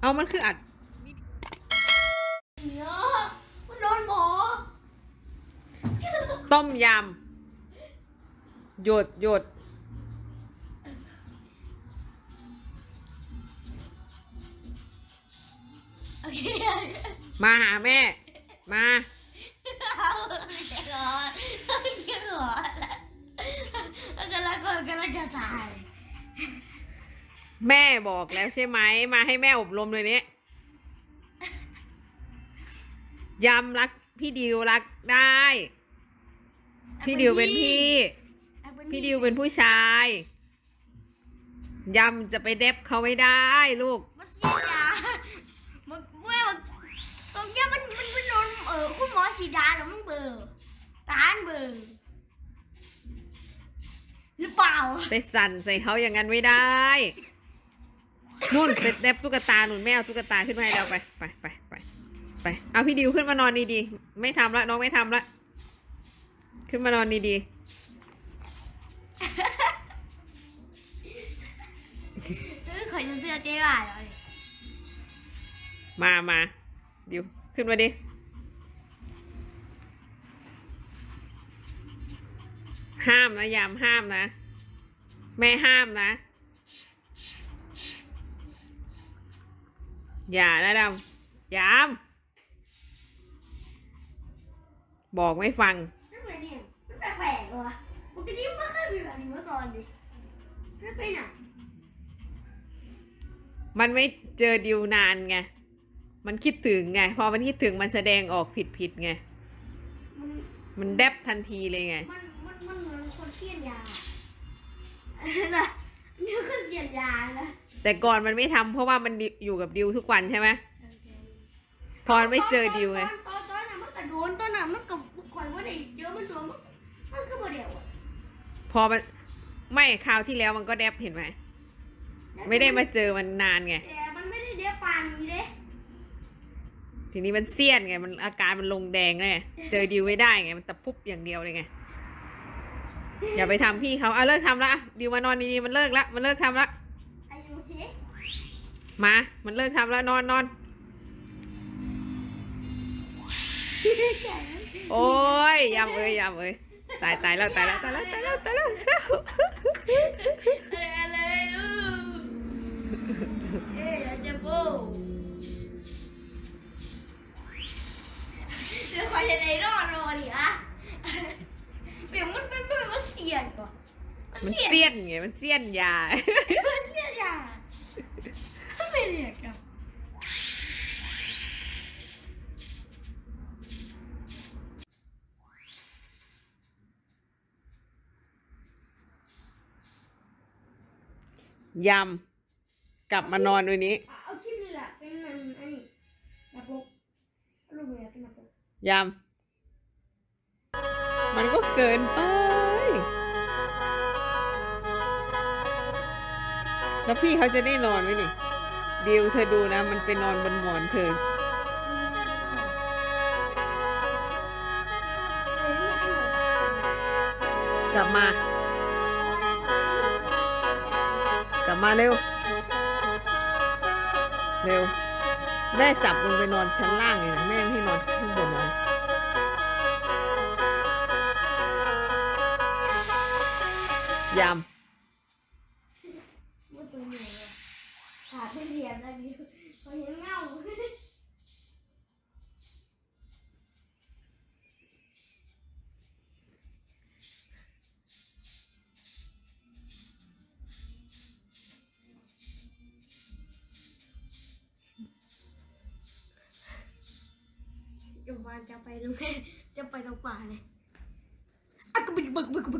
เอามันคืออัดเนาะมันโดนหมอต้มยำหยดหยดโอเคมาหาแม่ มาเอาเสียก่อนเอาเสียก่อนแล้วก็แล้วก็กำลังจะตาย แม่บอกแล้วใช่ไหม มาให้แม่อบรมเลยเนี้ยยำรักพี่ดิวรักได้ พี่ดิวเป็นพี่พี่ดิวเป็นผู้ชายยำจะไปเด็บเขาไม่ได้ลูก มันเสียยามันเมื่อตรงเนี้ยมันมันมันโดนเออคุณหมอฉีดยาแล้วมันเบลอร์ตานเบลอร์หรือเปล่า ไปสั่นใส่เขาอย่างนั้นไม่ได้ นู่นไปเด็บตุ๊กตาหนุนแม่เอาตุ๊กตาขึ้นมาให้เราไปไปไปไปไปเอาพี่ดิวขึ้นมานอนดีๆไม่ทำละน้องไม่ทำละขึ้นมานอนดีเออขอจะเสื้อเจ๊ว่าแล้วดิๆมามาดิวขึ้นมาดิห้ามนะยามห้ามนะ แม่ห้ามนะ อย่านะดำยาม บอกไม่ฟังนั่นไงเนี่ยมันแปลกๆว่ะปกติมันไม่เคยเป็นแบบนี้มาก่อนดิมันเป็นอะมันไม่เจอดิวนานไง มันคิดถึงไง พอมันคิดถึงมันแสดงออกผิดผิดๆไง มันมันแดบทันทีเลยไง มันมันมันเหมือนคนเสียนยา แต่ก่อนมันไม่ทำเพราะว่ามันดิอยู่กับดิวทุกวันใช่ไหมพอมันไม่เจอดิวไงตอนตอนตอนนั้นมันกระโดนตอนนั้นมันกับคอยว่าได้เจอมันโดนมันมันก็บ่เดียวอะพอมันไม่คราวที่แล้วมันก็แดบเห็นไหมไม่ได้มาเจอมันนานไงแต่มันไม่ได้เดียวปานนี้เด้ทีนี้มันเสี้ยนไงมันอาการมันลงแดงเลยเจอดิวไม่ได้ไงมันตะปุ๊บอย่างเดียวเลยไงอย่าไปทำพี่เขาเอาเลิกทำละดิวมานอนดีๆมันเลิกละมันเลิกทำละอายุเท มา มันเลิกทำแล้วนอนนอน โอ้ยยำเอ้ยยำเอ้ยตายตายแล้วตายแล้วตายแล้วตายแล้วตายแล้วอะไรอะไรอู้เอ๊ะอาจจะบูเดี๋ยวคอยจะได้รอดรอดิอะเปียกมันเป็นมันมันเสียนก่อนมันเสี้ยนไงมันเสี้ยนยามันเสียนอย่าง ไม่เรียกครับยำกลับมานอนวันนี้ เอาคลิปนี้แหละเป็นอันอันนี้ระบบรูปแบบเป็นระบบยำ มันก็เกินไป แล้วพี่เขาจะได้นอนไหมนี่ ดิวเธอดูนะ มันไปนอนบนหมอนเธอ กลับมา กลับมาเร็ว เร็ว แม่จับลงไปนอนชั้นล่างเลยนะแม่ไม่ให้นอนข้างบนนะยำ เรียนอะไรอยู่เขาเห็นเงาจะวานจะไปตรงไหนจะไปตรงป่าเลยอะก็บึกบึกบึกบึก